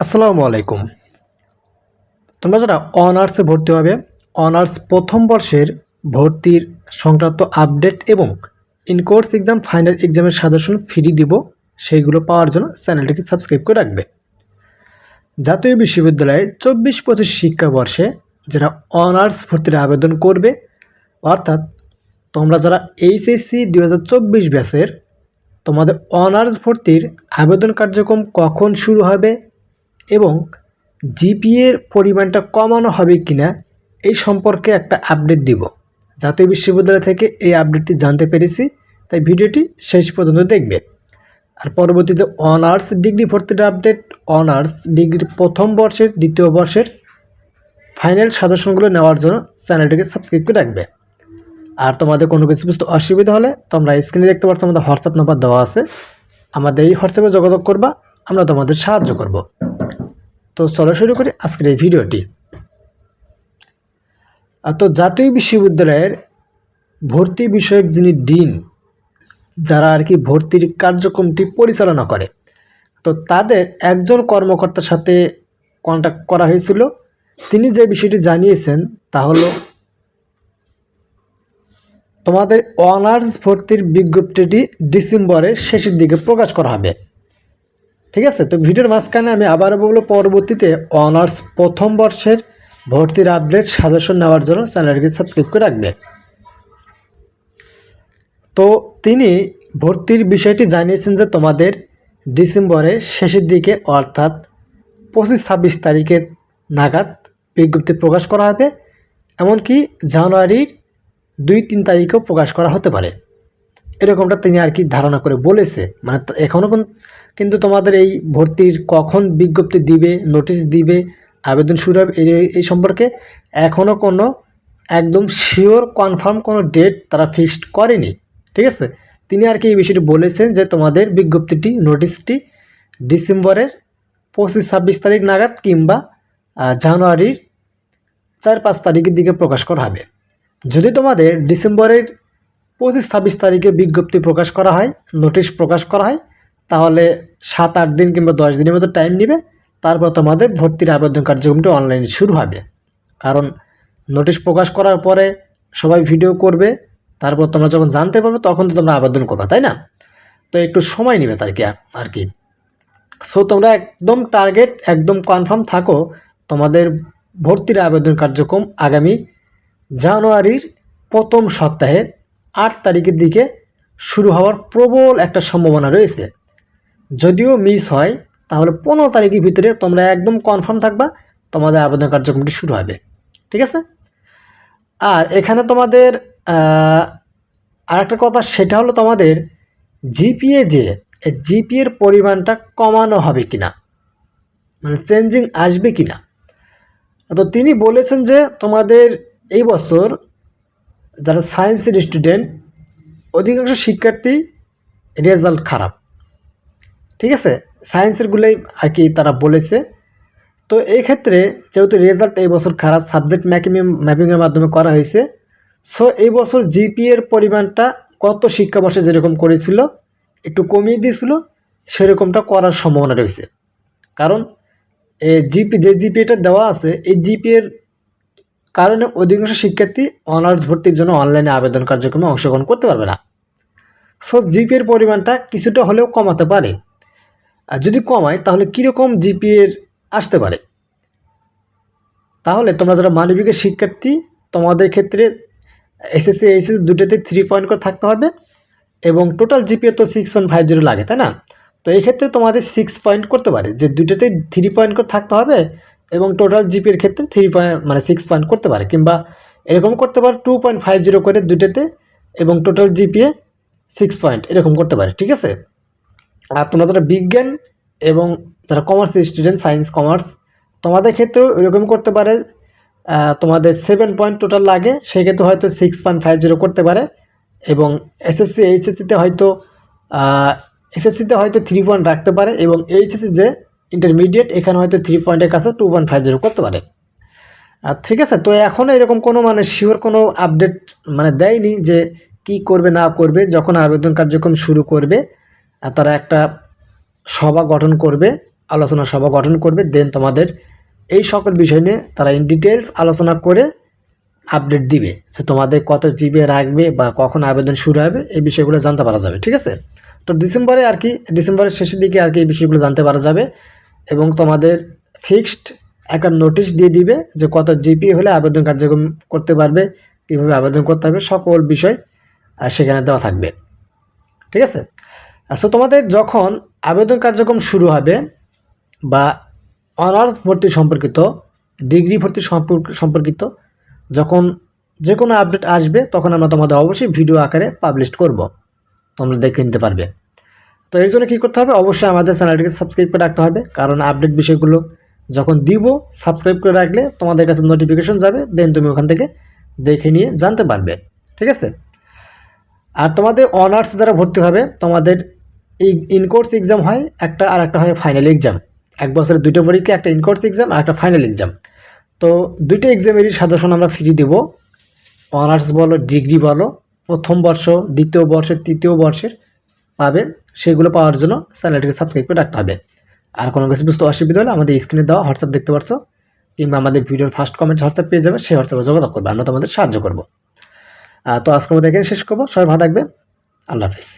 আসসালামু আলাইকুম। তোমরা যারা অনার্সে ভর্তি হবে, অনার্স প্রথম বর্ষের ভর্তির সংক্রান্ত আপডেট এবং ইনকোর্স এক্সাম ফাইনাল এক্সামের সাজেশন ফ্রি দিব, সেইগুলো পাওয়ার জন্য চ্যানেলটিকে সাবস্ক্রাইব করে রাখবে। জাতীয় বিশ্ববিদ্যালয়ে চব্বিশ পঁচিশ শিক্ষাবর্ষে যারা অনার্স ভর্তির আবেদন করবে, অর্থাৎ তোমরা যারা এইচএসসি দু হাজার চব্বিশ ব্যাচের তোমাদের অনার্স ভর্তির আবেদন কার্যক্রম কখন শুরু হবে এবং জিপিএর পরিমাণটা কমানো হবে কিনা এই সম্পর্কে একটা আপডেট দিব। জাতীয় বিশ্ববিদ্যালয় থেকে এই আপডেটটি জানতে পেরেছি, তাই ভিডিওটি শেষ পর্যন্ত দেখবে। আর পরবর্তীতে অনার্স ডিগ্রি ভর্তির আপডেট অনার্স ডিগ্রির প্রথম বর্ষের, দ্বিতীয় বর্ষের ফাইনাল সাজেশনগুলো নেওয়ার জন্য চ্যানেলটিকে সাবস্ক্রাইব করে রাখবে। আর তোমাদের কোনো কিছু বুঝতে অসুবিধা হলে তোমরা স্ক্রিনে দেখতে পাচ্ছ আমাদের হোয়াটসঅ্যাপ নাম্বার দেওয়া আছে। আমাদের এই হোয়াটসঅ্যাপে যোগাযোগ করবা, আমরা তোমাদের সাহায্য করব। তো চলো শুরু করি আজকের এই ভিডিওটি। তো জাতীয় বিশ্ববিদ্যালয়ের ভর্তি বিষয়ক যিনি ডিন, যারা আর কি ভর্তির কার্যক্রমটি পরিচালনা করে, তো তাদের একজন কর্মকর্তার সাথে কন্ট্যাক্ট করা হয়েছিল। তিনি যে বিষয়টি জানিয়েছেন তা হলো, তোমাদের অনার্স ভর্তির বিজ্ঞপ্তিটি ডিসেম্বরের শেষের দিকে প্রকাশ করা হবে। ঠিক আছে? তো ভিডিওর মাঝখানে আমি আবারও বলব, পরবর্তীতে অনার্স প্রথম বর্ষের ভর্তির আপডেট সাজেশন নেওয়ার জন্য চ্যানেলটিকে সাবস্ক্রাইব করে রাখবে। তো তিনি ভর্তির বিষয়টি জানিয়েছেন যে তোমাদের ডিসেম্বরের শেষের দিকে, অর্থাৎ পঁচিশ ছাব্বিশ তারিখের নাগাদ বিজ্ঞপ্তি প্রকাশ করা হবে। এমনকি জানুয়ারির দুই তিন তারিখেও প্রকাশ করা হতে পারে। এরকমটা তিনি আর কি ধারণা করে বলেছে। মানে এখনও কিন্তু তোমাদের এই ভর্তির কখন বিজ্ঞপ্তি দিবে, নোটিশ দিবে, আবেদন শুরু হবে, এই সম্পর্কে এখনও কোনো একদম শিওর কনফার্ম কোনো ডেট তারা ফিক্সড করেনি। ঠিক আছে? তিনি আর কি এই বিষয়টি বলেছেন যে তোমাদের বিজ্ঞপ্তিটি, নোটিশটি ডিসেম্বরের পঁচিশ ছাব্বিশ তারিখ নাগাদ কিংবা জানুয়ারির চার পাঁচ তারিখের দিকে প্রকাশ করা হবে। যদি তোমাদের ডিসেম্বরের পঁচিশ ছাব্বিশ তারিখে বিজ্ঞপ্তি প্রকাশ করা হয়, নোটিশ প্রকাশ করা হয়। তাহলে সাত আট দিন কিংবা দশ দিনের মতো টাইম নেবে। তারপর তোমাদের ভর্তির আবেদন কার্যক্রমটি অনলাইনে শুরু হবে। কারণ নোটিশ প্রকাশ করার পরে সবাই ভিডিও করবে, তারপর তোমরা যখন জানতে পারবে, তখন তো তোমরা আবেদন করবে, তাই না? তো একটু সময় নেবে তার কি আর কি। সো তোমরা একদম টার্গেট একদম কনফার্ম থাকো, তোমাদের ভর্তির আবেদন কার্যক্রম আগামী জানুয়ারির প্রথম সপ্তাহের আট তারিখের দিকে শুরু হওয়ার প্রবল একটা সম্ভাবনা রয়েছে। যদিও মিস হয়, তাহলে পনেরো তারিখের ভিতরে তোমরা একদম কনফার্ম থাকবা, তোমাদের আবেদন কার্যক্রমটি শুরু হবে। ঠিক আছে? আর এখানে তোমাদের আর একটা কথা, সেটা হলো তোমাদের জিপিএ যে জিপিএর পরিমাণটা কমানো হবে কিনা মানে চেঞ্জিং আসবে কিনা। তো তিনি বলেছেন যে তোমাদের এই বছর যারা সায়েন্সের স্টুডেন্ট অধিকাংশ শিক্ষার্থী রেজাল্ট খারাপ। ঠিক আছে? সায়েন্সেরগুলোই আর কি তারা বলেছে। তো এই ক্ষেত্রে যেহেতু রেজাল্ট এই বছর খারাপ সাবজেক্ট ম্যাপিং ম্যাপিংয়ের মাধ্যমে করা হয়েছে সো এই বছর জিপিএর পরিমাণটা কত শিক্ষাবর্ষে যেরকম করেছিল, একটু কমিয়ে দিয়েছিল, সেরকমটা করার সম্ভাবনা রয়েছে। কারণ, এ জিপি যে জিপিএটা দেওয়া আছে, এই জিপিএর কারণে অধিকাংশ শিক্ষার্থী অনার্স ভর্তির জন্য অনলাইনে আবেদন কার্যক্রমে অংশগ্রহণ করতে পারবে না। সো জিপিএর পরিমাণটা কিছুটা হলেও কমাতে পারে। আর যদি কমায়, তাহলে কীরকম জিপিএর আসতে পারে? তাহলে তোমরা যারা মানবিকের শিক্ষার্থী, তোমাদের ক্ষেত্রে এসএসসি এইচএস দুটোতে থ্রি পয়েন্ট করে থাকতে হবে এবং টোটাল জিপিএ তো সিক্স ওয়ান ফাইভ জিরো লাগে, তাই না? তো এই ক্ষেত্রে তোমাদের সিক্স পয়েন্ট করতে পারে। যে দুটোতেই থ্রি পয়েন্ট করে থাকতে হবে এবং টোটাল জিপিএর ক্ষেত্রে থ্রি পয়েন্ট মানে সিক্স পয়েন্ট করতে পারে, কিংবা এরকম করতে পারে টু পয়েন্ট ফাইভ জিরো করে দুটোতে এবং টোটাল জিপিএ সিক্স পয়েন্ট এরকম করতে পারে, ঠিক আছে? আর তোমরা যারা বিজ্ঞান এবং যারা কমার্স স্টুডেন্ট সায়েন্স কমার্স তোমাদের ক্ষেত্রেও এরকম করতে পারে তোমাদের সেভেন পয়েন্ট টোটাল লাগে সেক্ষেত্রে হয়তো সিক্স পয়েন্ট ফাইভ জিরো করতে পারে, এবং এসএসসি এইচএসসিতে হয়তো এসএসসিতে হয়তো থ্রি পয়েন্ট রাখতে পারে, এবং এইচএসসি যে ইন্টারমিডিয়েট এখানে হয়তো থ্রি পয়েন্টের কাছে টু পয়েন্ট ফাইভ জিরো করতে পারে। ঠিক আছে, তো এখনও এরকম কোনো মানে শিওর কোনো আপডেট মানে দেয়নি যে কি করবে না করবে, যখন আবেদন কার্যক্রম শুরু করবে তারা একটা সভা গঠন করবে, আলোচনা সভা গঠন করবে দেন তোমাদের এই সকল বিষয় নিয়ে তারা ইন ডিটেলস আলোচনা করে আপডেট দিবে যে তোমাদের কত জিবি রাখবে বা কখন আবেদন শুরু হবে, এই বিষয়গুলো জানতে পারা যাবে, ঠিক আছে? তো ডিসেম্বরে আর কি, ডিসেম্বরের শেষের দিকে আর কি এই বিষয়গুলো জানতে পারা যাবে। এবং তোমাদের ফিক্সড একটা নোটিশ দিয়ে দিবে যে কত জিপি হলে আবেদন কার্যক্রম করতে পারবে, কীভাবে আবেদন করতে হবে, সকল বিষয় সেখানে দেওয়া থাকবে। ঠিক আছে? সো তোমাদের যখন আবেদন কার্যক্রম শুরু হবে বা অনার্স ভর্তি সম্পর্কিত ডিগ্রি ভর্তি সম্পর্ক- সম্পর্কিত, যখন যে কোনো আপডেট আসবে, তখন আমরা তোমাদের অবশ্যই ভিডিও আকারে পাবলিশ করব। তোমরা দেখে নিতে পারবে। তো এর জন্য কী করতে হবে? অবশ্যই আমাদের চ্যানেলটিকে সাবস্ক্রাইব করে রাখতে হবে। কারণ আপডেট বিষয়গুলো যখন দিব সাবস্ক্রাইব করে রাখলে তোমাদের কাছে নোটিফিকেশন যাবে দেন তুমি ওখান থেকে দেখে নিয়ে জানতে পারবে। ঠিক আছে? আর তোমাদের অনার্স যারা ভর্তি হবে, তোমাদের এই ইনকোর্স এক্সাম হয় একটা আর একটা হয় ফাইনাল এক্সাম এক বছরের দুটো পরীক্ষা, একটা ইনকোর্স এক্সাম আর একটা ফাইনাল এক্সাম তো দুইটা এক্সামেরই সাজেশন আমরা ফ্রি দেব। অনার্স বলো ডিগ্রি বলো, প্রথম বর্ষ, দ্বিতীয় বর্ষের, তৃতীয় বর্ষের। পাবে, সেগুলো পাওয়ার জন্য চ্যানেলটিকে সাবস্ক্রাইব করে রাখতে হবে। আর কোনো কিছু বুঝতে অসুবিধা হলে আমাদের স্ক্রিনে দেওয়া হোয়াটসঅ্যাপ দেখতে পাচ্ছ কিংবা আমাদের ভিডিওর ফার্স্ট কমেন্ট হোয়াটসঅ্যাপ পেয়ে যাবে, সেই হোয়াটসঅ্যাপে যোগাযোগ করবে, আমরা তোমাদের সাহায্য করব। তো আজকের মধ্যে এখানে শেষ করব, সবাই ভালো থাকবে আল্লাহ হাফিজ।